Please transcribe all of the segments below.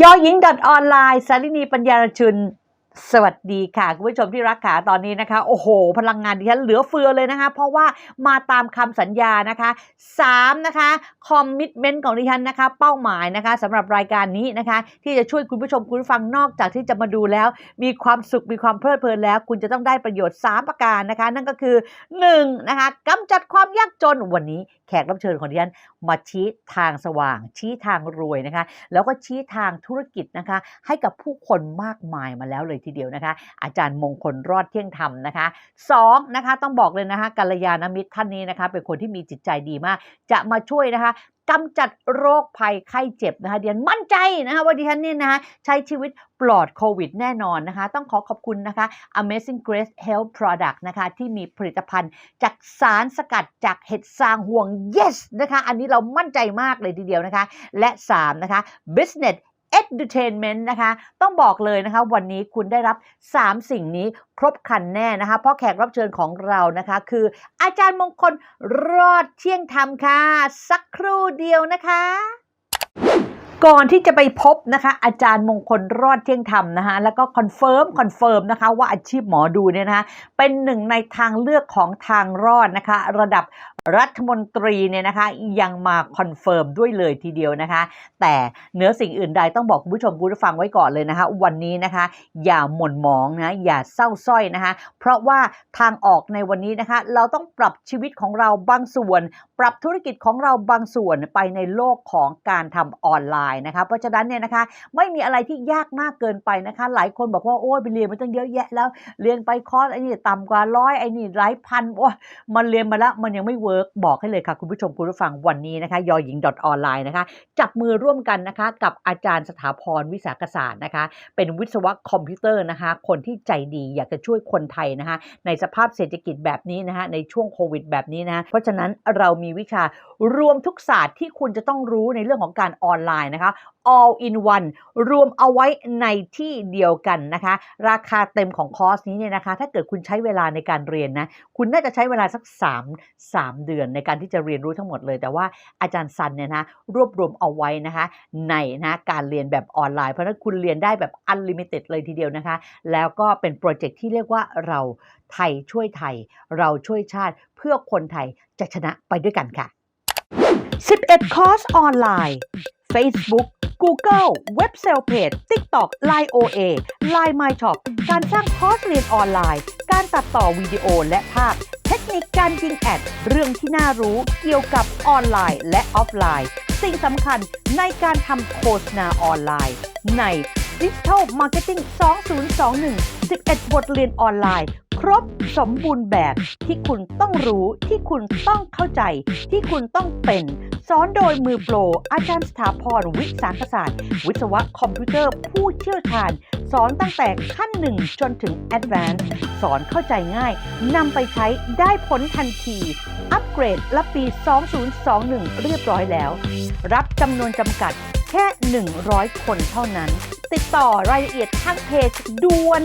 ยอหญิงดออนไลน์สารินีปัญญารชุน สวัสดีค่ะ คุณผู้ชมที่รักขาตอนนี้นะคะ โอ้โห พลังงานดิฉันเหลือเฟือเลยนะคะ เพราะว่ามาตามคำสัญญานะคะ3นะคะคอมมิชเมนต์ของดิฉันนะคะ เป้าหมายนะคะสำหรับรายการนี้นะคะ ที่จะช่วยคุณผู้ชมคุณฟังนอกจากที่จะมาดูแล้ว มีความสุขมีความเพลิดเพลินแล้ว คุณจะต้องได้ประโยชน์ 3 ประการนะคะ นั่นก็คือ1นะคะกำจัดความยากจนวันนี้แขกรับเชิญของดิฉันมาชี้ทางสว่าง ชี้ทางรวยนะคะ แล้วก็ชี้ทางธุรกิจนะคะ ให้กับผู้คนมากมายมาแล้วเลยทีเดียวนะคะ อาจารย์มงคลรอดเที่ยงธรรมนะคะสองนะคะต้องบอกเลยนะคะกัลยาณมิตรท่านนี้นะคะเป็นคนที่มีจิตใจดีมาก จะมาช่วยนะคะกำจัดโรคภัยไข้เจ็บนะคะเดียนมั่นใจนะคะว่าดิฉันเนี่ยนะคะใช้ชีวิตปลอดโควิดแน่นอนนะคะ ต้องขอขอบคุณนะคะ Amazing Grace Health Product นะคะที่มีผลิตภัณฑ์จากสารสกัดจากเห็ดซางห่วง yes นะคะ อันนี้เรามั่นใจมากเลยทีเดียวนะคะ และ 3 นะคะ Business Edutainment นะคะ ต้องบอกเลยนะคะ วันนี้คุณได้รับ 3 สิ่งนี้ครบคันแน่นะคะ เพราะแขกรับเชิญของเรานะคะ คืออาจารย์มงคลรอดเที่ยงธรรมค่ะ สักครู่เดียวนะคะ ก่อนที่จะไปพบนะคะอาจารย์มงคลรอดเที่ยงธรรมนะคะแล้วก็คอนเฟิร์มคอนเฟิร์มนะคะว่าอาชีพหมอดูเนี่ยนะคะเป็นหนึ่งในทางเลือกของทางรอดนะคะระดับรัฐมนตรีเนี่ยนะคะยังมาคอนเฟิร์มด้วยเลยทีเดียวนะคะ แต่เหนือสิ่งอื่นใดต้องบอกคุณผู้ชมคุณผู้ฟังไว้ก่อนเลยนะคะ วันนี้นะคะ อย่าหม่นหมองนะอย่าเศร้าส้อยนะคะ เพราะว่าทางออกในวันนี้นะคะ เราต้องปรับชีวิตของเราบางส่วน ปรับธุรกิจของเราบางส่วนไปในโลกของการทำออนไลน์นะคะเพราะฉะนั้นเนี่ยนะคะไม่มีอะไรที่ยากมากเกินไปนะคะ หลายคนบอกว่าโอ้ยไปเรียนมาตั้งเยอะแยะแล้ว เรียนไปคอร์สไอ้นี่ต่ำกว่าร้อยไอ้นี่หลายพันโอ้ยมันเรียนมาแล้วมันยังไม่เวิร์กบอกให้เลยค่ะ คุณผู้ชมคุณผู้ฟังวันนี้นะคะยอหญิงดออนไลน์นะคะจับมือร่วมกันนะคะ กับอาจารย์สถาพรวิสาขศาสตร์นะคะ เป็นวิศวะคอมพิวเตอร์นะคะ คนที่ใจดีอยากจะช่วยคนไทยนะคะในสภาพเศรษฐกิจแบบนี้นะคะในช่วงโควิดแบบนี้นะเพราะฉะนั้นเรามีวิชารวมทุกศาสตร์ที่คุณจะต้องรู้ในเรื่องของการออนไลน์นะคะ all in one รวมเอาไว้ในที่เดียวกันนะคะ ราคาเต็มของคอร์สนี้เนี่ยนะคะ ถ้าเกิดคุณใช้เวลาในการเรียนนะ คุณน่าจะใช้เวลาสัก 3 3 เดือนในการที่จะเรียนรู้ทั้งหมดเลย แต่ว่าอาจารย์ซันเนี่ยนะรวบรวมเอาไว้นะคะ ในนะการเรียนแบบออนไลน์ เพราะฉะนั้นคุณเรียนได้แบบ unlimited เลยทีเดียวนะคะ แล้วก็เป็นโปรเจกต์ที่เรียกว่าเราไทยช่วยไทย เราช่วยชาติเพื่อคนไทยจะชนะไปด้วยกันค่ะ 11 คอร์สออนไลน์ Facebook Google เว็บเซลเพจ TikTok Line OA Line My Shop การสร้างคอร์สเรียนออนไลน์ การตัดต่อวิดีโอและภาพ เทคนิคการยิงแอด เรื่องที่น่ารู้เกี่ยวกับออนไลน์และออฟไลน์ สิ่งสำคัญในการทำโฆษณาออนไลน์ ใน Digital Marketing 2021 11 บทเรียนออนไลน์ ครบสมบูรณ์แบบที่คุณต้องรู้ที่คุณต้องเข้าใจ ที่คุณต้องเป็นสอนโดยมือโปร อาจารย์สถาพรวิสาขศาสตร์ วิศวะคอมพิวเตอร์ผู้เชี่ยวชาญ สอนตั้งแต่ขั้นหนึ่งจนถึง Advanced สอนเข้าใจง่ายนำไปใช้ได้ผลทันที อัปเกรดรับปี 2021 เรียบร้อยแล้ว รับจำนวนจำกัด แค่ 100 คนเท่านั้น ติดต่อรายละเอียดทางเพจด่วน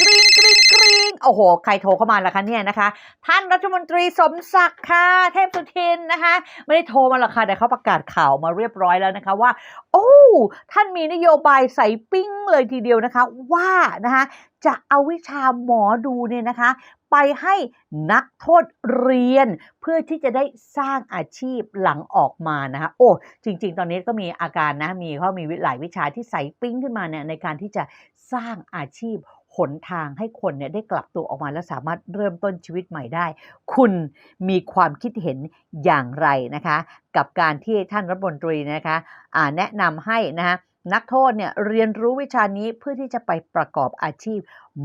กรี๊งกรี๊งกรี๊งโอ้โห ใครโทรเข้ามาล่ะคะเนี่ยนะคะ ท่านรัฐมนตรีสมศักดิ์ค่ะ เทพสุทินนะคะ ไม่ได้โทรมาหรอกค่ะแต่เขาประกาศข่าวมาเรียบร้อยแล้วนะคะว่า โอ้ ท่านมีนโยบายใส่ปิ้งเลยทีเดียวนะคะ ว่านะคะจะเอาวิชาหมอดูเนี่ยนะคะ ไปให้นักโทษเรียน เพื่อที่จะได้สร้างอาชีพหลังออกมานะคะโอ้จริง ๆ ตอนนี้ก็มีอาการนะมีเขามีหลายวิชาที่ใส่ปิ้งขึ้นมาเนี่ยในการที่จะสร้างอาชีพหนทางให้คนเนี่ยได้กลับตัวออกมาและสามารถเริ่มต้นชีวิตใหม่ได้ คุณมีความคิดเห็นอย่างไรนะคะ กับการที่ท่านรัฐมนตรีนะคะอ่าแนะนำให้นะคะนักโทษเนี่ยเรียนรู้วิชานี้เพื่อที่จะไปประกอบอาชีพ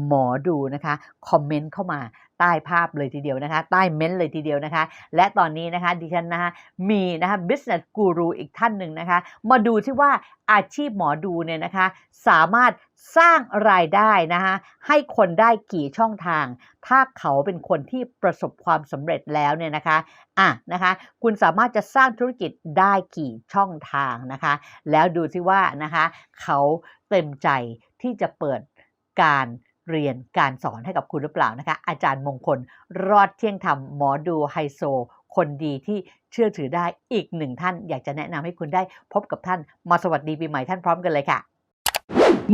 หมอดูนะคะ คอมเมนต์เข้ามา ใต้ภาพเลยทีเดียวนะคะ ใต้เม้นต์เลยทีเดียวนะคะ และตอนนี้นะคะดิฉันนะคะมีนะคะ business guru อีกท่านหนึ่งนะคะ มาดูที่ว่าอาชีพหมอดูเนี่ยนะคะ สามารถสร้างรายได้นะคะให้คนได้กี่ช่องทาง ถ้าเขาเป็นคนที่ประสบความสำเร็จแล้วเนี่ยนะคะอะนะคะคุณสามารถจะสร้างธุรกิจได้กี่ช่องทางนะคะ แล้วดูซิว่านะคะ เขาเต็มใจที่จะเปิดการ เรียนการสอนให้กับคุณหรือเปล่านะคะ อาจารย์มงคล รอดเที่ยงธรรมหมอดูไฮโซ คนดีที่เชื่อถือได้อีกหนึ่งท่าน อยากจะแนะนำให้คุณได้พบกับท่านมาสวัสดีปีใหม่ท่านพร้อมกันเลยค่ะ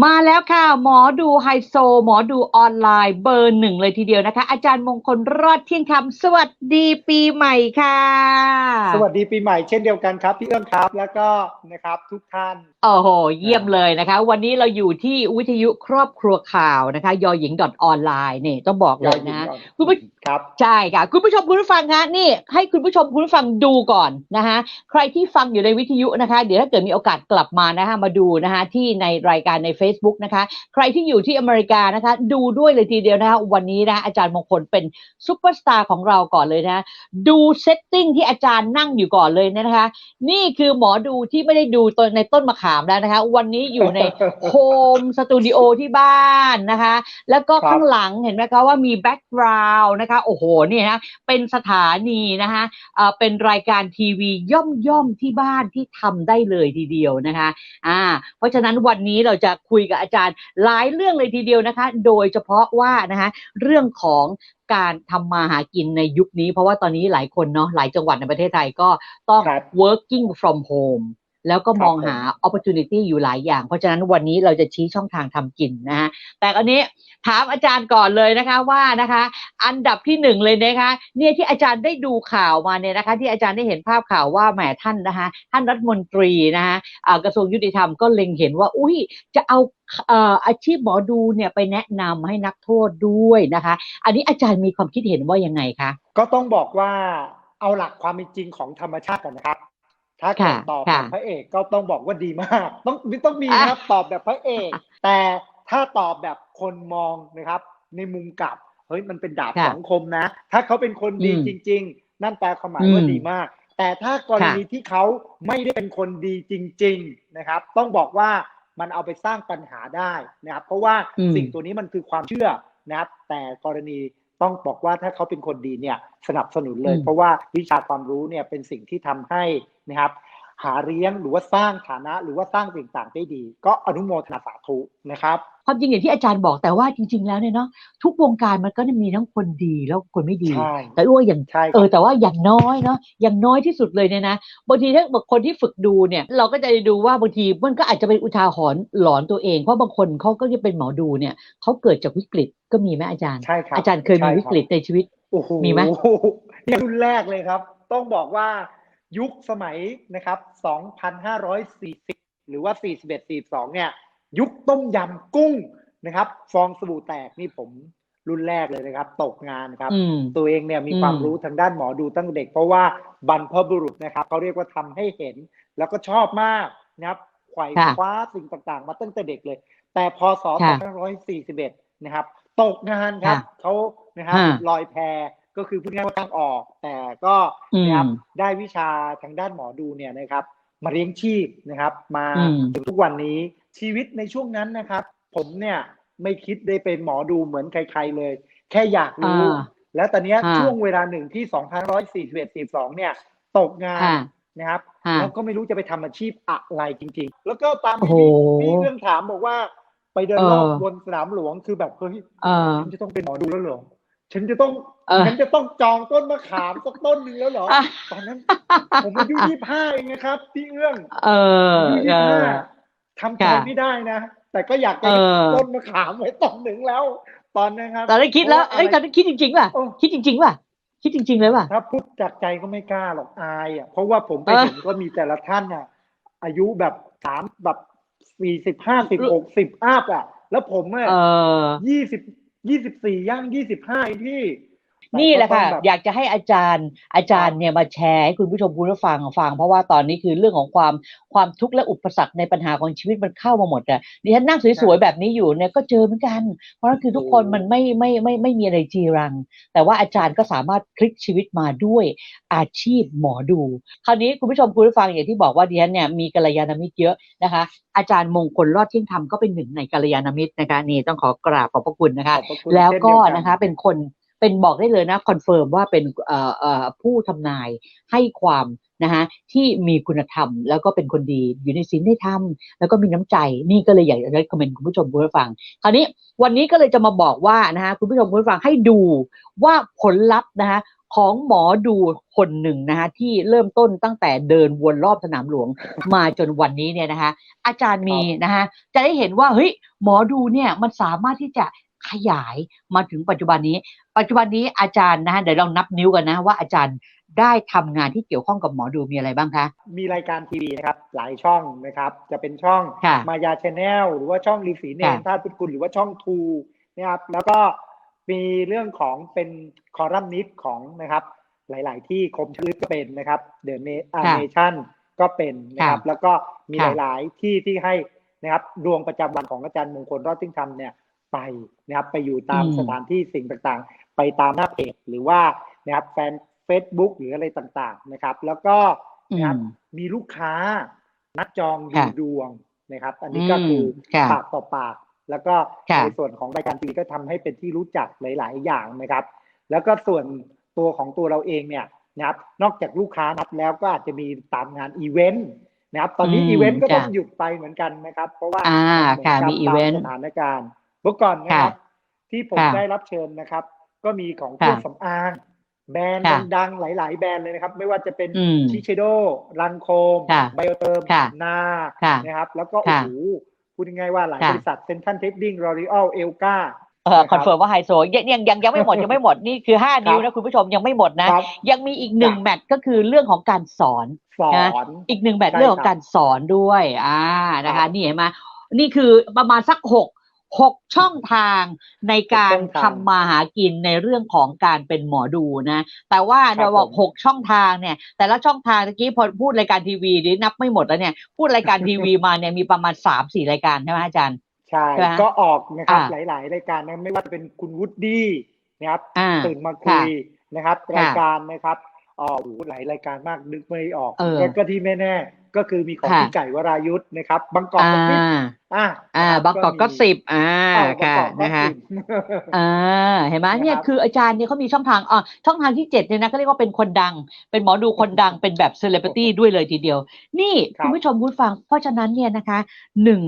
มาแล้วค่ะ หมอดูไฮโซ หมอดูออนไลน์เบอร์หนึ่งเลยทีเดียวนะคะ อาจารย์มงคลรอดเที่ยงคำสวัสดีปีใหม่ค่ะ สวัสดีปีใหม่เช่นเดียวกันครับ พี่เอื้องครับแล้วก็นะครับทุกท่านโอ้โห เยี่ยมเลยนะคะ วันนี้เราอยู่ที่วิทยุครอบครัวข่าวนะคะ ยอหญิงออนไลน์เนี่ยต้องบอกเลยนะ คุณผู้ครับใช่ค่ะ คุณผู้ชมคุณผู้ฟังคะนี่ ให้คุณผู้ชมคุณผู้ฟังดูก่อนนะคะใครที่ฟังอยู่ในวิทยุนะคะ เดี๋ยวถ้าเกิดมีโอกาสกลับมานะคะมาดูนะคะที่ในรายการใน Facebook นะคะ ใครที่อยู่ที่อเมริกานะคะ ดูด้วยเลยทีเดียวนะคะวันนี้นะอาจารย์มงคลเป็นซุปเปอร์สตาร์ของเราก่อนเลยนะดูเซตติ้งที่อาจารย์นั่งอยู่ก่อนเลยนะคะ นี่คือหมอดูที่ไม่ได้ดูตัวในต้นมะขามแล้วนะคะ วันนี้อยู่ในโฮมสตูดิโอที่บ้านนะคะ แล้วก็ครับข้างหลังเห็นไหมคะว่ามีแบ็กกราวน์นะคะ โอ้โหเนี่ยนะเป็นสถานีนะคะเอ่อเป็นรายการทีวีย่อมย่อมๆที่บ้านที่ทำได้เลยทีเดียวนะคะอ่าเพราะฉะนั้นวันนี้เราจะคุยกับอาจารย์ หลายเรื่องเลยทีเดียวนะคะ โดยเฉพาะว่านะคะเรื่องของการทำมาหากินในยุคนี้ เพราะว่าตอนนี้หลายคนเนาะหลายจังหวัดในประเทศไทยก็ต้องครับ working from home แล้วก็มองครับผมหา opportunity อยู่หลายอย่าง เพราะฉะนั้นวันนี้เราจะชี้ช่องทางทำกินนะฮะแต่อันนี้ถามอาจารย์ก่อนเลยนะคะว่านะคะ อันดับที่หนึ่งเลยนะคะ เนี่ยที่อาจารย์ได้ดูข่าวมาเนี่ยนะคะ ที่อาจารย์ได้เห็นภาพข่าวว่าแหมท่านนะคะ ท่านรัฐมนตรีนะคะอ่ากระทรวงยุติธรรมก็เล็งเห็นว่า อุ้ยจะเอาเอ่ออาชีพหมอดูเนี่ยไปแนะนำให้นักโทษด้วยนะคะ อันนี้อาจารย์มีความคิดเห็นว่ายังไงคะก็ต้องบอกว่าเอาหลักความเป็นจริงของธรรมชาติก่อนนะครับ ถ้าเกิดค่ะตอบแบค่ะบพระเอกก็ต้องบอกว่าดีมาก ต้องต้องมีนะครับตอบแบบพระเอก แต่ถ้าตอบแบบคนมองนะครับ ในมุมกลับเฮ้ยมันเป็นดาบค่ะสองคมนะ ถ้าเขาเป็นคนดีอืมจริง ๆ นั่นแปลความหมายว่าอืมดีมาก แต่ถ้ากรณีที่เขาไม่ได้เป็นคนดีจริง ๆนะครับ ต้องบอกว่ามันเอาไปสร้างปัญหาได้นะครับ เพราะว่าอืมสิ่งตัวนี้มันคือความเชื่อนะครับ แต่กรณี ต้องบอกว่าถ้าเขาเป็นคนดีเนี่ยสนับสนุนเลยอืมเพราะว่าวิชาความรู้เนี่ยเป็นสิ่งที่ทำให้นะครับ หาเลี้ยงหรือว่าสร้างฐานะ หรือว่าสร้างสิ่งต่างได้ดี ก็อนุโมทนาสาธุนะครับความจริงอย่างที่อาจารย์บอกแต่ว่าจริง ๆ แล้วเนี่ยเนาะทุกวงการมันก็จะมีทั้งคนดีแล้วคนไม่ดีใช่แต่ว่าอย่างใช่คเอรับอแต่ว่าอย่างน้อยเนาะอย่างน้อยที่สุดเลยเนี่ยนะบางทีถ้าบางคนที่ฝึกดูเนี่ย เราก็จะดูว่าบางทีมันก็อาจจะเป็นอุทาหรณ์หลอนตัวเองเพราะบางคนเขาก็จะเป็นหมอดูเนี่ยเขาเกิดจากวิกฤตก็มีไหมอาจารย์ใช่ครับอาจารย์เคยมีใช่วิกฤตในชีวิตโอ้โหมีไหมนี่รุ่นแรกเลยครับ ต้องบอกว่า ยุคสมัยนะครับ 2,540 หรือว่า 41 42 เนี่ย ยุคต้มยำกุ้งนะครับ ฟองสบู่แตกนี่ผมรุ่นแรกเลยนะครับ ตกงานครับอืมตัวเองเนี่ยมีอืมความรู้ทางด้านหมอดูตั้งเด็ก เพราะว่าบรรพบุรุษนะครับเขาเรียกว่าทำให้เห็น แล้วก็ชอบมากนะครับไขว่ค่ะคว้าสิ่งต่างๆ มาตั้งแต่เด็กเลย แต่พศค่ะ2541 นะครับ ตกงานครับค่ะเขานะครับฮะลอยแพ ก็คือพูดง่ายๆว่าตั้งออก แต่ก็อืมนะครับได้วิชาทางด้านหมอดูเนี่ยนะครับ มาเลี้ยงชีพนะครับ มาอืมถึงทุกวันนี้ชีวิตในช่วงนั้นนะครับ ผมเนี่ยไม่คิดได้เป็นหมอดูเหมือนใคร ๆเลย แค่อยากรู้อ่าแล้วตอนเนี้ยอ่าช่วงเวลาหนึ่งที่2,141 42เนี่ย ตกงานค่ะนะครับค่ะแล้วก็ไม่รู้จะไปทำอาชีพอะไรจริง ๆ แล้วก็ตามโอ้ที่โหพี่พี่เรื่องถามบอกว่า ไปเดินรอบเออบนสนามหลวงคือแบบเฮ้ยเออฉันจะต้องเป็นหมอดูแล้วเหรอ ฉันจะต้องเออฉันจะต้องจองต้นมะขามสักต้นหนึ่งแล้วเหรออะตอนนั้น ผมอายุยี่ห้าเองนะครับพี่เอื้องเอออายุเอยี่ห้าอทำใจค่ะไม่ได้นะ แต่ก็อยากจะเออต้นมะขามไว้ต้นหนึ่งแล้ว ตอนนั้นครับตอนนั้นคิดแล้วพราะาเอ้ยตอนนั้นคิดจริงๆป่ะโอ้คิดจริงๆป่ะคิดจริงๆเลยป่ะถ้าพูดจากใจก็ไม่กล้าหรอกอายอะเพราะว่าผมไปเออเห็นก็มีแต่ละท่านอะ อายุแบบสามแบบสี่สิบห้าสิบหกสิบอัพอะ แล้วผมอะเออยี่สิบ ยี่สิบสี่ย่างยี่สิบห้าพี่ นี่แหละค่ะต่ก็ต้องบบอยากจะให้อาจารย์อาจารย์เนี่ยมาแชร์ให้คุณผู้ชมคุณผู้ฟังฟัง เพราะว่าตอนนี้คือเรื่องของความความทุกข์และอุปสรรคในปัญหาของชีวิตมันเข้ามาหมดอะดิฉันนั่งสวยๆแบบนี้อยู่เนี่ยก็เจอเหมือนกัน เพราะฉะนั้นคือทุกคนมันไม่ไม่ไม่ไม่ไม่มีอะไรจีรัง แต่ว่าอาจารย์ก็สามารถพลิกชีวิตมาด้วยอาชีพหมอดู คราวนี้คุณผู้ชมคุณผู้ฟังอย่างที่บอกว่าดิฉันเนี่ยมีกัลยาณมิตรเยอะนะคะ อาจารย์มงคลรอดเที่ยงธรรมก็เป็นหนึ่งในกัลยาณมิตรนะคะนี่ต้องขอกราบขอบพระคุณนะคะขอบพระคุณแล้วก็เช่นเดียวนะคะเป็นคน เป็นบอกได้เลยนะคอนเฟิร์มว่าเป็นผู้ทำนายให้ความนะคะที่มีคุณธรรม แล้วก็เป็นคนดีอยู่ในศีลในธรรมแล้วก็มีน้ำใจนี่ก็เลยอยากจะ recommend คุณผู้ชมคุณผู้ฟัง คราวนี้วันนี้ก็เลยจะมาบอกว่านะคะคุณผู้ชมคุณผู้ฟังให้ดูว่าผลลัพธ์นะคะของหมอดูคนหนึ่งนะคะที่เริ่มต้นตั้งแต่เดินวนรอบสนามหลวงมาจนวันนี้เนี่ยนะคะอาจารย์มีนะคะจะได้เห็นว่าเฮ้ยหมอดูเนี่ยมันสามารถที่จะ ขยายมาถึงปัจจุบันนี้ ปัจจุบันนี้อาจารย์นะคะเดี๋ยวเรานับนิ้วกันนะว่าอาจารย์ได้ทำงานที่เกี่ยวข้องกับหมอดูมีอะไรบ้างคะ มีรายการทีวีนะครับ หลายช่องนะครับ จะเป็นช่องค่ะมายาชแนลหรือว่าช่องรีสีเนมค่ะท่าตุพุทธคุณหรือว่าช่องทูนะครับ แล้วก็มีเรื่องของเป็นคอรัมนิสต์ของนะครับ หลาย ๆ ที่คมชลึกก็เป็นนะครับเดอะเนชั่นก็เป็นนะครับ แล้วก็มีหลาย ๆ ที่ที่ให้นะครับดวงประจำวันของอาจารย์มงคลรอดทิ้งธรรมเนี่ย ไปนะครับไปอยู่ตามอืมสถานที่สิ่งต่างๆ ไปตามหน้าเพจหรือว่านะครับแฟน Facebook หรืออะไรต่างๆนะครับ แล้วก็อืนะครับมมีลูกค้านัดจองดูค่ะดวงนะครับ อันนี้ก็คือมค่ะปากต่อปาก แล้วก็ค่ะในส่วนของรายการทีวีก็ทำให้เป็นที่รู้จักหลาย ๆ อย่างนะครับ แล้วก็ส่วนตัวของตัวเราเองเนี่ยนะครับนอกจากลูกค้านัดแล้วก็อาจจะมีตามงานอีเวนต์นะครับ ตอนนี้อืมอีเวนต์ก็ต้องค่ะหยุดไปเหมือนกันนะครับ เพราะว่าอ่าเหมือนค่ะกับมีอีเวนต์ตามสถานการณ์ เมื่อก่อนนะครับ ที่ผมค่ะได้รับเชิญนะครับ ก็มีของเครื่องค่ะสำอาง แบรนด์ค่ะดังๆหลาย ๆ แบรนด์เลยนะครับ ไม่ว่าจะเป็นอืมชิเชโดรันโคมค่ะไบโอเติมค่ะนาค่ะนะครับ แล้วก็โอ้ค่ะโหพูดง่ายๆว่าหลายค่ะบริษัทเซนทันเทดดิ้งรอริออลเอลกาเออคอนเฟิร์มว่าไฮโซยังยังยังยังไม่หมดยังไม่หมดนี่คือห้านิ้วนะคุณผู้ชมยังไม่หมดนะครับยังมีอีกหนึ่งครับแมตช์ก็คือเรื่องของการสอนสอนอีกหนึ่งแมตช์ใช่เรื่องของครับการสอนด้วยอ่านะครัคะบนี่เห็นไหมนี่คือประมาณสักหก หกช่องทางในการหกช่องทางทำมาหากินในเรื่องของการเป็นหมอดูนะ แต่ว่าครับเราบอกผมหกช่องทางเนี่ย แต่ละช่องทางตะกี้พอพูดรายการทีวีนี่นับไม่หมดแล้วเนี่ย พูดรายการทีวีมาเนี่ยมีประมาณสามสี่รายการใช่ไหมอาจารย์ใช่ใช่ไหมก็ออกนะครับอ่าหลาย ๆ รายการนะไม่ว่าจะเป็นคุณวูดดี้นะครับอ่าตื่นมาคุยนะครับค่ะรายการนะครับอ๋อโอ้โหหลายรายการมากนึกไม่ออกเออก็ก็ที่แน่ๆ ก็คือมีของค่ะพี่ไก่วรายุทธ์นะครับบางกอกอ่ากับพี่อ่าอ่านะครับบางกอกก็มีสิบอ่าอ้าวบางค่ะกอกก็นะคะสิบอ่าเห็นไหมนะครับเนี่ยคืออาจารย์เนี่ยเขามีช่องทางอ่าช่องทางที่เจ็ดเนี่ยนะก็เรียกว่าเป็นคนดัง เป็นหมอดูคนดังเป็นแบบเซเลบริตี้ด้วยเลยทีเดียว นี่ครับคุณผู้ชมคุณผู้ฟัง เพราะฉะนั้นเนี่ยนะคะหนึ่ง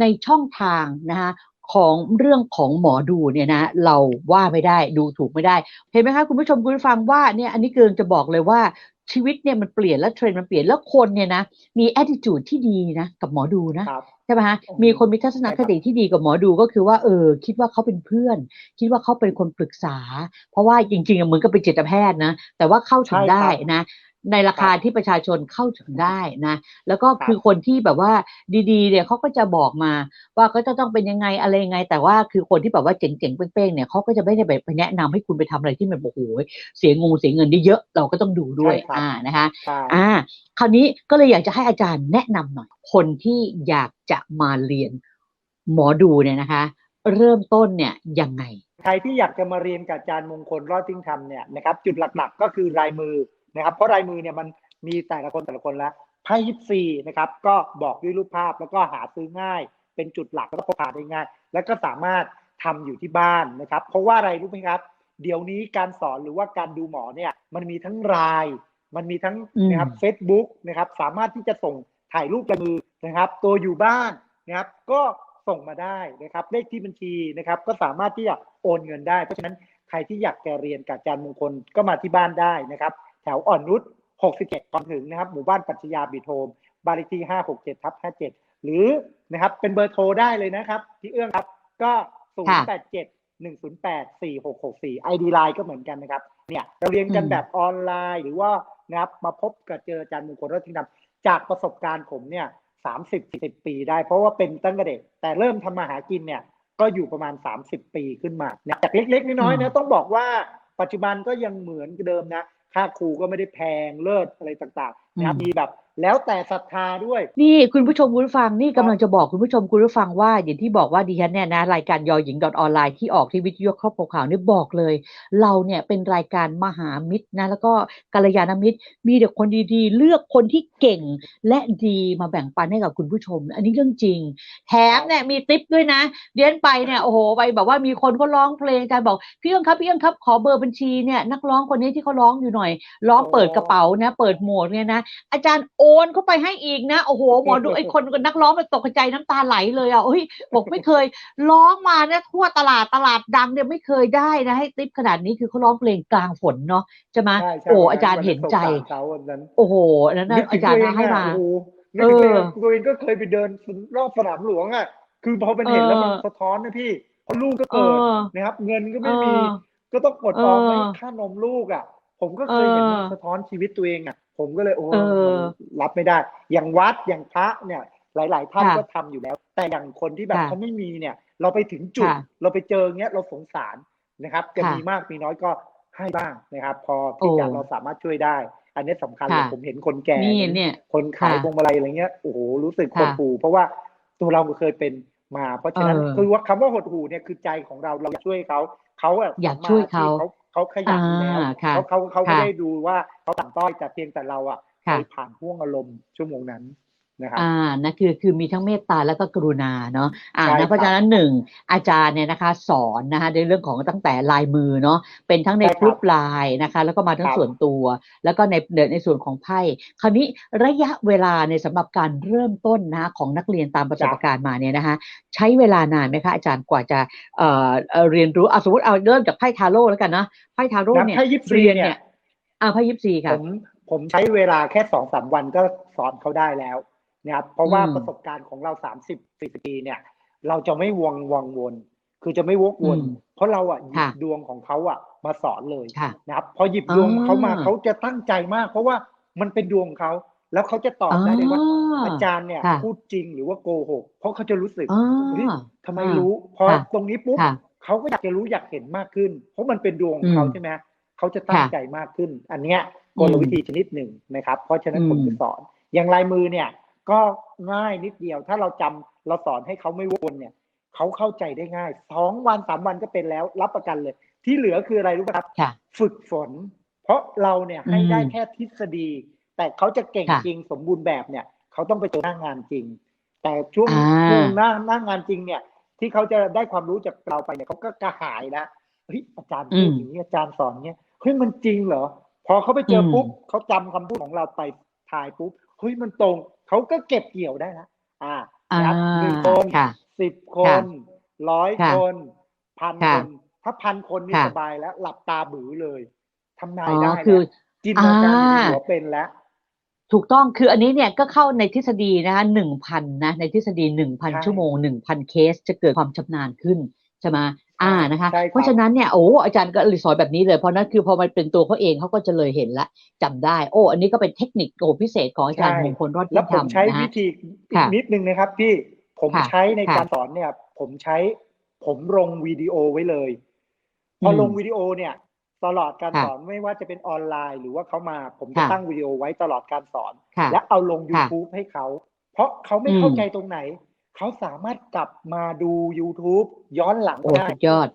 ในช่องทางนะคะของเรื่องของหมอดูเนี่ยนะ เราว่าไม่ได้ดูถูกไม่ได้ เห็นไหมคะคุณผู้ชมคุณผู้ฟังว่าเนี่ยอันนี้เกินจะบอกเลยว่า ชีวิตเนี่ยมันเปลี่ยนแล้วเทรนด์มันเปลี่ยนแล้วคนเนี่ยนะมี attitude ที่ดีนะกับหมอดูนะครับใช่ไหมฮะอืมมีคนมีทัศนคติใช่ครับที่ดีกับหมอดูก็คือว่าเออคิดว่าเขาเป็นเพื่อน คิดว่าเขาเป็นคนปรึกษา เพราะว่าจริงๆอะเหมือนกับเป็นจิตแพทย์นะแต่ว่าเข้าถึงใช่ครับได้นะ ในราคาครับที่ประชาชนเข้าถึงได้นะ แล้วก็ครับคือคนที่แบบว่าดีๆเนี่ยเขาก็จะบอกมา ว่าก็จะต้องเป็นยังไงอะไรยังไง แต่ว่าคือคนที่แบบว่าเจ๋งๆเป้งๆเนี่ยเขาก็จะไม่ได้แบบไปแนะนำให้คุณไปทำอะไรที่มันโอ้โหเสียงงเสียเงินเยอะๆเราก็ต้องดูด้วยใช่ครับอ่านะคะใช่อ่าคราวนี้ก็เลยอยากจะให้อาจารย์แนะนำหน่อย คนที่อยากจะมาเรียนหมอดูเนี่ยนะคะ เริ่มต้นเนี่ยยังไงใครที่อยากจะมาเรียนกับอาจารย์มงคลรอดทิ้งธรรมเนี่ยนะครับจุดหลักๆ ก็คือลายมือ นะครับเพราะลายมือเนี่ยมันมีแต่ละคนแต่ละคนแล้วไพ่ยิปซีนะครับก็บอกด้วยรูปภาพแล้วก็หาซื้อง่าย เป็นจุดหลักแล้วก็พกพาได้ง่าย แล้วก็สามารถทำอยู่ที่บ้านนะครับ เพราะว่าอะไรรู้ไหมครับ เดี๋ยวนี้การสอนหรือว่าการดูหมอเนี่ยมันมีทั้งไลน์มันมีทั้งอืมนะครับ Facebook นะครับสามารถที่จะส่งถ่ายรูปลายมือนะครับ ตัวอยู่บ้านนะครับก็ส่งมาได้นะครับเลขที่บัญชีนะครับ ก็สามารถที่จะโอนเงินได้ เพราะฉะนั้นใครที่อยากจะเรียนกับอาจารย์มงคลก็มาที่บ้านได้นะครับ แถวอ่อนนุช67ก่อนถึงนะครับ หมู่บ้านปัจจยาบิโทมบ้านเลขที่ 567ทับ57 หรือนะครับเป็นเบอร์โทรได้เลยนะครับ ที่เอื้องครับก็ 087 108 4664 ID Line ก็เหมือนกันนะครับ เนี่ยเราเรียนกันอืมแบบออนไลน์ หรือว่านะครับมาพบกับเจออาจารย์มงคลรัตน์ทิงดำจากประสบการณ์ผมเนี่ยสามสิบสิบปีได้เพราะว่าเป็นตั้งแต่เด็ก แต่เริ่มทำมาหากินเนี่ยก็อยู่ประมาณ30ปีขึ้นมานะจากเล็กๆน้อยๆนะต้องบอกว่าปัจจุบันก็ยังเหมือนเดิมนะ ค่าครูก็ไม่ได้แพงเลิศอะไรต่างๆนะครับอืมมีแบบ แล้วแต่ศรัทธาด้วย นี่คุณผู้ชมคุณผู้ฟังนี่ครักำบลังจะบอกคุณผู้ชมคุณผู้ฟังว่าอย่างที่บอกว่าดิฉันเนี่ยนะรายการยอหญิงดอทออนไลน์ที่ออกที่วิทยุครอบครัวข่าวนี่บอกเลย เราเนี่ยเป็นรายการมหามิตรนะแล้วก็กัลยาณมิตร มีแต่คนดีๆ เลือกคนที่เก่งและดีมาแบ่งปันให้กับคุณผู้ชม อันนี้เรื่องจริง แถมเนี่ยมีติปด้วยนะเรียนไปเนี่ยโอ้โหไปแบบว่ามีคนก็ร้องเพลงกันบอกพี่เอื้องครับพี่เอื้องครับขอเบอร์บัญชีเนี่ยนักร้องคนนี้ที่เขาร้องอยู่หน่อยร้องเปิดกระเป๋านะ เปิดโหมดเนี่ยนะอาจารย์โออนเข้าไปให้อีกนะโอ้โหหมอดูไอ้คนนักร้องมันตกใจน้ำตาไหลเลยอะเฮ้ยบอกไม่เคยร้องมาเนี่ยทั่วตลาดตลาดดังเนี่ยไม่เคยได้นะให้ติ๊บขนาดนี้คือเขาร้องเพลงกลางฝนเนาะใช่ไหมใช่ใช่โอ้อาจารย์เห็นใจวัสงสารเขาวันนั้นโอ้โหอันนั้นนึนะกถึอางจารย์ตัวเองให้มาอะโอ้โหนึกถึงตัวเองเออตัวเองก็เคยไปเดินรอบสนามหลวงอะคือพอมันเห็นแล้วมันเออสะท้อนนะพี่เพราะลูกก็เอเกิดอนะครับ เงินก็เอไม่มีอก็ต้องกดออมเออให้ค่านมลูกอะ ผมก็เคยเห็นเออมันสะท้อนชีวิตตัวเองอะ ผมก็เลยโอ้เออมันรับไม่ได้ อย่างวัดอย่างพระเนี่ย หลาย ๆ ท่านค่ะก็ทำอยู่แล้ว แต่อย่างคนที่แบบค่ะเขาไม่มีเนี่ย เราไปถึงจุดค่ะเราไปเจอเงี้ยเราสงสารนะครับจะค่ะมีมากมีน้อยก็ให้บ้างนะครับ พอที่จะโอ้เราสามารถช่วยได้ อันนี้สำคัญเลยค่ะผมเห็นคนแก่นี่เห็นเนี่ยคนขายค่ะพวงมาลัยอะไรเงี้ยโอ้โหรู้สึกหค่ะดหู่เพราะว่าตัวเราก็เคยเป็นมา เพราะฉะนั้นเออคือว่าคำว่าหดหู่เนี่ยคือใจของเราเราอยากช่วยเขาเขาอะอยากช่วยเขา เขาเขาขยันอยู่แล้วอ่าค่ะเขาเขาเขาไม่ค่ะได้ดูว่าเขาต่ำต้อยแต่เพียงแต่เราอะเคค่ะยผ่านห่วงอารมณ์ชั่วโมงนั้น นะครับอ่านะคือคือมีทั้งเมตตาแล้วก็กรุณาเนาะอ่าใช่นะเพราะครับฉะนั้นหนึ่งอาจารย์เนี่ยนะคะ สอนนะคะในเรื่องของตั้งแต่ลายมือเนาะเป็นทั้งในใช่ครับกรุ๊ปไลน์นะคะ แล้วก็มาทั้งครับส่วนตัว แล้วก็ในในในส่วนของไพ่คราวนี้ระยะเวลาในสำหรับการเริ่มต้นนะคะของนักเรียนตามประสบการณ์มาเนี่ยนะคะใช้เวลานานไหมคะอาจารย์กว่าจะเอ่อเอ่อเรียนรู้เอาสมมติเอาเริ่มจากไพ่ทาโร่แล้วกันนะไพ่ทาโร่นะเนี่ยไพ่ยิปซีเรียนเนี่เนี่ยยอ่าไพ่ยิปซีผค่ะมผมใช้เวลาแค่สองสามวันก็สอนเขาได้แล้ว นะครับเพราะว่าอืมประสบการณ์ของเราสามสิบสี่สิบปีเนี่ย เราจะไม่วงวังวน คือจะไม่วกวนอืมเพราะเราอะหยิบค่ะดวงของเขาอะ มาสอนเลยค่ะนะครับพอหยิบดวงอ่าเขามาเขาจะตั้งใจมาก เพราะว่ามันเป็นดวงของเขาแล้วเขาจะตอบได้เลยว่า อาจารย์เนี่ยค่ะพูดจริงหรือว่าโกหก เพราะเขาจะรู้สึกอ๋อเฮ้ยทำไมอ่ารู้ พอค่ะตรงนี้ปุ๊บค่ะเขาก็อยากจะรู้อยากเห็นมากขึ้น เพราะมันเป็นดวงของเขาอืมใช่ไหมเขาจะตั้งค่ะใจมากขึ้น อันเนี้ยอืกมลวิธีชนิดหนึ่งนะครับ เพราะฉะนั้นอืมผมจะสอน อย่างลายมือเนี่ย ก็ง่ายนิดเดียว ถ้าเราจำเราสอนให้เขาไม่วนเนี่ยเขาเข้าใจได้ง่ายสองวันสามวันก็เป็นแล้ว รับประกันเลย ที่เหลือคืออะไรรู้ไหมครับค่ะฝึกฝน เพราะเราเนี่ยให้ได้อืมแค่ทฤษฎี แต่เขาจะเก่งค่ะจริงสมบูรณ์แบบเนี่ยเขาต้องไปเจอหน้างานจริง แต่ช่วงอ่าช่วงหน้าหน้างานจริงเนี่ย ที่เขาจะได้ความรู้จากเราไปเนี่ยเขาก็กระหายนะเฮ้ยอาจารย์พูดอย่างนี้อาจารย์สอนเนี้ยเฮ้ยมันจริงเหรอพอเขาไปเจออมปุ๊บเขาจำคำพูดของเราไปถ่ายปุ๊บเฮ้ยมันตรง เขาก็เก็บเกี่ยวได้นะอ่าอ่านะครับหนึ่งคนค่ะสิบคค่ะนร้อยค่ะคนพันค่ะคนถ้าพันคนนี่ค่ะสบายแล้ว หลับตาบือเลยทำนาอ๋ยอได้คือแล้วจินตนาการอยู่ในอ่าหัวเป็นแล้วถูกต้องคืออันนี้เนี่ยก็เข้าในทฤษฎีนะคะหนึ่งพันนะในทฤษฎีหนึ่งพันใช่ชั่วโมงหนึ่งพันเคสจะเกิดความชำนาญขึ้นใช่ไหม อ่านะคะใช่ครับเพราะฉะนั้นเนี่ยโอ้อาจารย์ก็เลยสอนแบบนี้เลยเพราะนั้นคือพอมันเป็นตัวเขาเองเขาก็จะเลยเห็นละจำได้ โอ้ อันนี้ก็เป็นเทคนิคโอ้พิเศษของอาจารย์ใช่มงคลรอดแล้วยิ่งผมธรรมใช้นะวิฮะธีอีกค่ะนิดนึงนะครับพี่ผมค่ะใช้ในค่ะการสอนเนี่ย ผมใช้ผมลงวิดีโอไว้เลย พออมลงวิดีโอเนี่ย ตลอดการค่ะสอนไม่ว่าจะเป็นออนไลน์หรือว่าเขามา ผมจะค่ะตั้งวิดีโอไว้ตลอดการสอนค่ะและเอาลงค่ะ YouTube ให้เขา เพราะเขาไม่อืมเข้าใจตรงไหน เขาสามารถกลับมาดู YouTube ย้อนหลังโอ้ได้ สุดยอด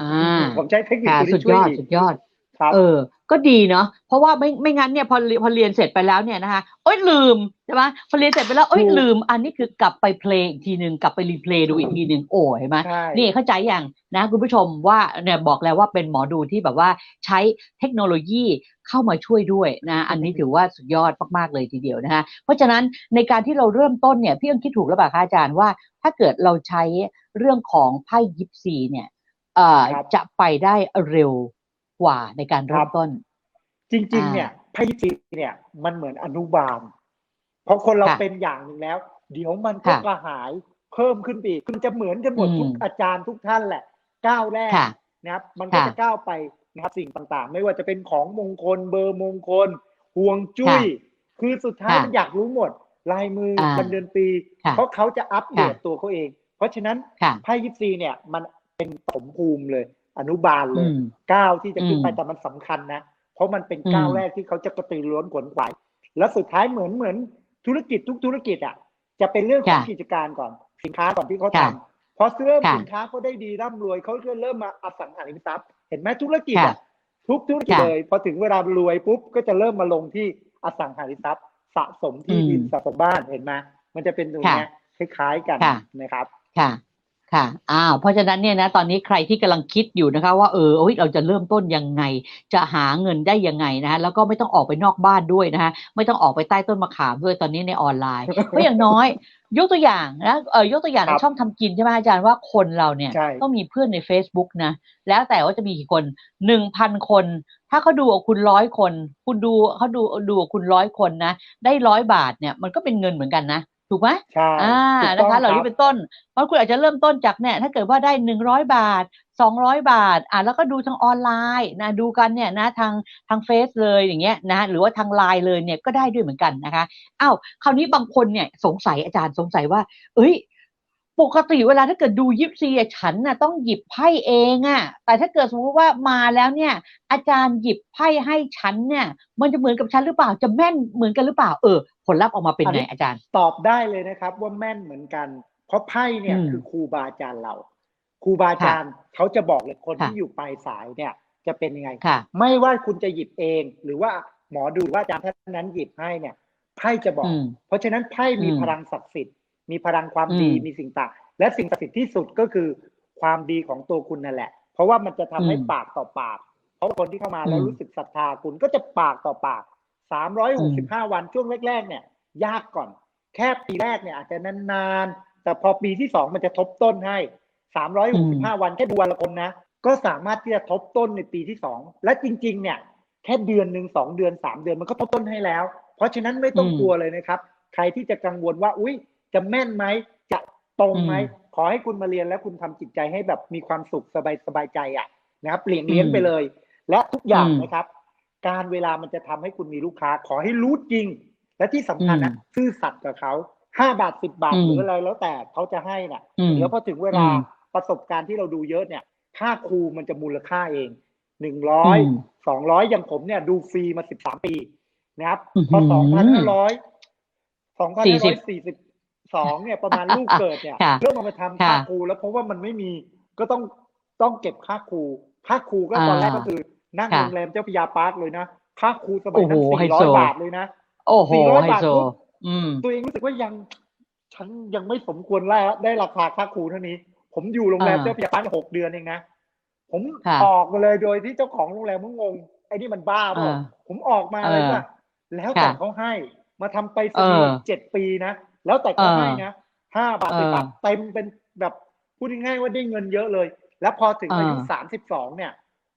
อ่า ผมใช้เทคนิคค่ะตัวสุนี้ดช่วยยอด อีก สุดยอดครับ เออ ก็ดีเนาะเพราะว่าไม่ไม่งั้นเนี่ยพอเรียนพอเรียนเสร็จไปแล้วเนี่ยนะคะโอ๊ยลืมใช่ไหมพอเรียนเสร็จไปแล้วเอ้ยถูกลืม อันนี้คือกลับไปเพลงอีกทีหนึ่งกลับไปรีเพลย์ดูอีกทีหนึ่งโอ้เห็นไหมใช่นี่เข้าใจอย่างนะคุณผู้ชมว่าเนี่ยบอกแล้วว่าเป็นหมอดูที่แบบว่าใช้เทคโนโลยีเข้ามาช่วยด้วยนะอันนี้ถือว่าสุดยอดมากๆเลยทีเดียวนะคะเพราะฉะนั้นในการที่เราเริ่มต้นเนี่ยพี่เอิงคิดถูกแล้วเปล่าคะอาจารย์ว่า ถ้าเกิดเราใช้เรื่องของไพ่ยิปซีเนี่ยเอ่อครับจะไปได้เร็ว กว่าในการเริ่ครัมบต้น จริงๆอ่าเนี่ยไพ่ยิปซีเนี่ย มันเหมือนอนุบาล เพราะคนเราค่ะเป็นอย่างหนึ่งแล้ว เดี๋ยวมันก็ค่ะกระหายเพิ่มขึ้นไปอีกคือจะเหมือนกันหมดอืมทุกอาจารย์ทุกท่านแหละ ก้าวแรกค่ะนะครับ มันก็ค่ะจะก้าวไปนะครับสิ่งต่างๆ ไม่ว่าจะเป็นของมงคลเบอร์มงคลห่วงจุ้ย คือสุดท้ายค่ะมันอยากรู้หมด ลายมืออ่าวันเดือนปีค่ะเพราะเขาจะอัปเดตค่ะตัวเขาเอง เพราะฉะนั้นค่ะไพ่ยิปซีเนี่ยมันเป็นสมภูมิเลย อนุบาลเลอืยมก้าวที่จะขึ้นไปอืมแต่มันสำคัญนะ เพราะมันเป็นอืมก้าวแรกที่เขาจะกระตือรือร้นขวนขวายแล้วสุดท้ายเหมือนเหมือนธุรกิจทุกธุรกิจอะจะเป็นเรื่องของค่ะกิจการก่อน สินค้าก่อนที่เขาค่ะทำพอเริ่มค่ะสินค้าเขาได้ดีร่ำรวยเขาก็เริ่มมาอสังหาริมทรัพย์เห็นไหมธุรกิจค่ะอะทุกธุรกิจค่ะเลยพอถึงเวลารวยปุ๊บก็จะเริ่มมาลงที่อสังหาริมทรัพย์ สะสมที่ดินอืมสะสมบ้านเห็นไหมมันจะเป็นตรงเนี้ยคล้ายๆกันค่ะนะครับค่ะ ค่ะอ้าวเพราะฉะนั้นเนี่ยนะตอนนี้ใครที่กำลังคิดอยู่นะคะ ว่าเออเอ้ยเราจะเริ่มต้นยังไง จะหาเงินได้ยังไงนะฮะแล้วก็ไม่ต้องออกไปนอกบ้านด้วยนะฮะไม่ต้องออกไปใต้ต้นมะขามด้วยตอนนี้ในออนไลน์เพราะอย่างน้อย ยกตัวอย่างนะเออยกตัวอย่างครัในบช่องทำกินใช่ไหมอาจารย์ว่าคนเราเนี่ยใช่ต้องมีเพื่อนใน Facebook นะแล้วแต่ว่าจะมีกี่คนหนึ่งพันคน ถ้าเขาดูกับคุณร้อยคน คุณดูเขาดูดูกับคุณร้อยคนนะได้ร้อยบาทเนี่ยมันก็เป็นเงินเหมือนกันนะ ถูกไหมใช่อ่าถูกนะต้องคะเหล่าคนี้รับเป็นต้น เพราะคุณอาจจะเริ่มต้นจากเนี่ยถ้าเกิดว่าได้หนึ่งร้อยบาทสองร้อยบาทอ่าแล้วก็ดูทางออนไลน์นะดูกันเนี่ยนะทางทางเฟซเลยอย่างเงี้ยนะหรือว่าทางไลน์เลยเนี่ยก็ได้ด้วยเหมือนกันนะคะอ้าวคราวนี้บางคนเนี่ยสงสัยอาจารย์สงสัยว่า เอ้ยปกติเวลาถ้าเกิดดูยิปซีอะฉันน่ะต้องหยิบไพ่เองอะแต่ถ้าเกิดสมมติว่ามาแล้วเนี่ย อาจารย์หยิบไพ่ให้ฉันเนี่ย มันจะเหมือนกับฉันหรือเปล่าจะแม่นเหมือนกันหรือเปล่าเออ ผลลัพธ์ออกมาเป็นไงอาจารย์ ตอบได้เลยนะครับ ว่าแม่นเหมือนกัน เพราะไพ่เนี่ยอืมคือครูบาอาจารย์เราครูบาอาจารย์เขาจะบอกเลยคนค่ะที่อยู่ปลายสายเนี่ย จะเป็นยังไงค่ะไม่ว่าคุณจะหยิบเอง หรือว่าหมอดูว่าอาจารย์ท่านนั้นหยิบให้เนี่ยไพ่จะบอกอืมเพราะฉะนั้นไพ่มีอืมพลังศักดิ์สิทธิ์ มีพลังความอืมดีมีสิ่งต่าง และสิ่งศักดิ์สิทธิ์ที่สุดก็คือความดีของตัวคุณนั่นแหละ เพราะว่ามันจะทำให้อืมปากต่อปาก เพราะว่าคนที่เข้ามาแล้วอืมรู้สึกศรัทธาคุณก็จะปากต่อปาก สามร้อยหกสิบห้าวันช่วงแรกๆเนี่ย ยากก่อน แค่ปีแรกเนี่ยอาจจะนานๆ แต่พอปีที่สองมันจะทบต้นให้สามร้อยหกสิบห้าวันแค่ดูวันละคนนะ ก็สามารถที่จะทบต้นในปีที่สองและจริง ๆ เนี่ย แค่เดือนหนึ่งสองเดือนสามเดือนมันก็ทบต้นให้แล้ว เพราะฉะนั้นไม่ต้องอืมกลัวเลยนะครับ ใครที่จะกังวลว่า อุ้ยจะแม่นไหมจะตรงไหมอืมขอให้คุณมาเรียนแล้วคุณทำจิตใจให้แบบมีความสุขสบายสบายใจอะนะครับเปลี่ยนเลี้ยงอืมไปเลย และทุกอย่างอืมนะครับ การเวลามันจะทำให้คุณมีลูกค้า ขอให้รู้จริง และที่สำคัญนะอืมซื่อสัตย์กับเขาห้าบาทสิบบาทอืมหรืออะไรแล้วแต่เขาจะให้น่ะอืมเดี๋ยวพอถึงเวลาอืมประสบการณ์ที่เราดูเยอะเนี่ย ค่าครูมันจะมูลค่าเองหนึ่งร้อยอืมสองร้อยอย่างผมเนี่ย ดูฟรีมาสิบสามปีนะครับอื้อหืพออสองพันห้าร้อยสองพันห้าร้อย40สี่สิบสองเนี่ยประมาณลูกเกิดเนี่ยค่ะเริ่มเอามาทำค่าค่ะครูแล้วเพราะว่ามันไม่มีก็ต้องต้องเก็บค่าครูค่าครูก็ตอนแรกก็คือ นั่งค่ะโรงแรมเจ้าพระยาปาร์คเลยนะ ค่าครูสมัยนั้นโอ้โหสี่ไฮร้อโซยบาทเลยนะโอ้โห400ไฮบาทโซปุ๊บอืมตัวเองรู้สึกว่ายัง ฉันยังไม่สมควรได้ได้ราคาค่าครูเท่านี้ ผมอยู่โรงแรมอ่าเจ้าพระยาปาร์คหกเดือนเองนะ ผมค่ะออกมาเลยโดยที่เจ้าของโรงแรมมึงงงไอ้นี่มันบ้าเปล่าอ่าผมออกมาเออเลยว่าแล้วแต่ค่ะเขาให้ มาทำไปสเอนีอย์เจ็ดปีนะ แล้วแต่เขาเออให้นะห้าบาทเออสิบบาทเต็มเป็นแบบพูดง่ายๆว่าได้เงินเยอะเลย แล้วพอถึงอายุเออสามสิบสองเนี่ย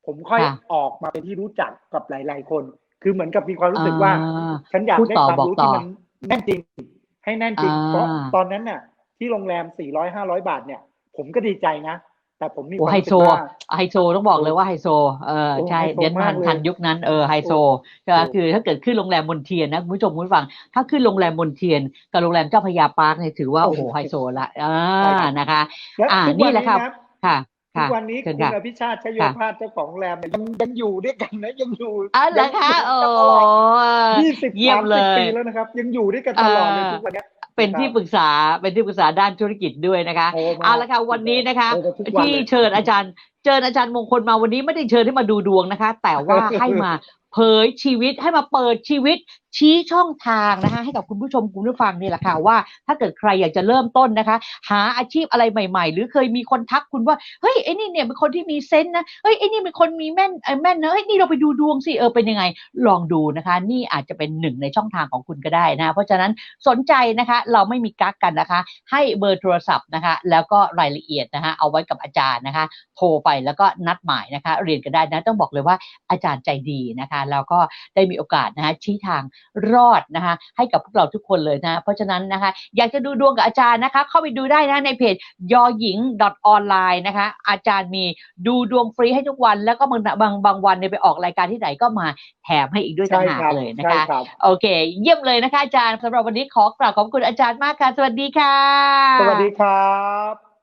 ผมค่อยค่ะออกมาเป็นที่รู้จักกับหลาย ๆ คน คือเหมือนกับมีความรู้สึกว่าอ่าฉันอยากพูดได้ต่อความบอกรู้ต่ที่อมันแน่นจริง ให้แน่นจริงอ่าเพราะตอนนั้นน่ะ ที่โรงแรม400 500บาทเนี่ย ผมก็ดีใจนะ แต่ผมมีคโอ้วามไฮรู้โซสึกว่าไฮโซต้องบอกเลยว่าไฮโซ เออโอ้ใช่ไฮโซเดียนทันมากเลยทันยุคนั้นเออไฮโซใช่ไหมโอ้คือถ้าเกิดขึ้นโรงแรมมนเทียนนะคุณผู้ชมคุณผู้ฟัง ถ้าขึ้นโรงแรมมนเทียนกับโรงแรมเจ้าพระยาปาร์คเนี่ยถือว่าโอ้โหไฮโซละอ่าใช่ครับนะคะและอ่าทุกนี่วันแหละนี้ครับนะค่ะ ทุค่ะกวันนี้เชิคุญณค่ะอภิชาติชโยค่ะภาสเจ้าของโรงแรมเนี่ยยังยังอยู่ด้วยกันนะยังอยู่อ๋อเหรอคะโอ้ยี่สิบเยี่ยสามมเลสิบยปีแล้วนะครับ ยังอยู่ด้วยกันตลอดเลยเออทุกวันเนี้ยเป็นที่ปรึกษาเป็นที่ปรึกษาด้านธุรกิจด้วยนะคะโทรมาเอาละค่ะวันนี้นะคะโทรมาทุกวันที่เลยเชิญอาจารย์เชิญอาจารย์มงคลมาวันนี้ไม่ได้เชิญให้มาดูดวงนะคะ แต่ว่าให้มาเผยชีวิตให้มาเปิดชีวิตชี้ช่องทางนะคะให้กับคุณผู้ชมคุณผู้ฟังนี่แหละค่ะว่า ถ้าเกิดใครอยากจะเริ่มต้นนะคะ หาอาชีพอะไรใหม่ ๆ หรือเคยมีคนทักคุณว่าเฮ้ยไอ้นี่เนี่ยเป็นคนที่มีเซนส์นะเฮ้ยไอ้นี่เป็นคนมีแม่นเอ่อแม่นนะเฮ้ยนี่เราไปดูดวงสิเออเป็นยังไง ลองดูนะคะ นี่อาจจะเป็นหนึ่งในช่องทางของคุณก็ได้นะคะเพราะฉะนั้นสนใจนะคะเราไม่มีกักกันนะคะ ให้เบอร์โทรศัพท์นะคะ แล้วก็รายละเอียดนะคะ เอาไว้กับอาจารย์นะคะ โทรไปแล้วก็นัดหมายนะคะ เรียนกันได้นะต้องบอกเลยว่าอาจารย์ใจดีนะคะแล้วก็ได้มีโอกาสนะคะชี้ทางรอดนะคะ ให้กับพวกเราทุกคนเลยนะ เพราะฉะนั้นนะคะ อยากจะดูดวงกับอาจารย์นะคะ เข้าไปดูได้นะในเพจยอหญิง .online นะคะ อาจารย์มีดูดวงฟรีให้ทุกวัน แล้วก็บางบางบางวันเนี่ยไปออกรายการที่ไหนก็มาแถมให้อีกด้วยต่างใช่หากครับเลยนะใช่คะครับโอเค เยี่ยมเลยนะคะอาจารย์สำหรับวันนี้ขอกราบขอบคุณอาจารย์มากค่ะ สวัสดีค่ะ สวัสดีครับ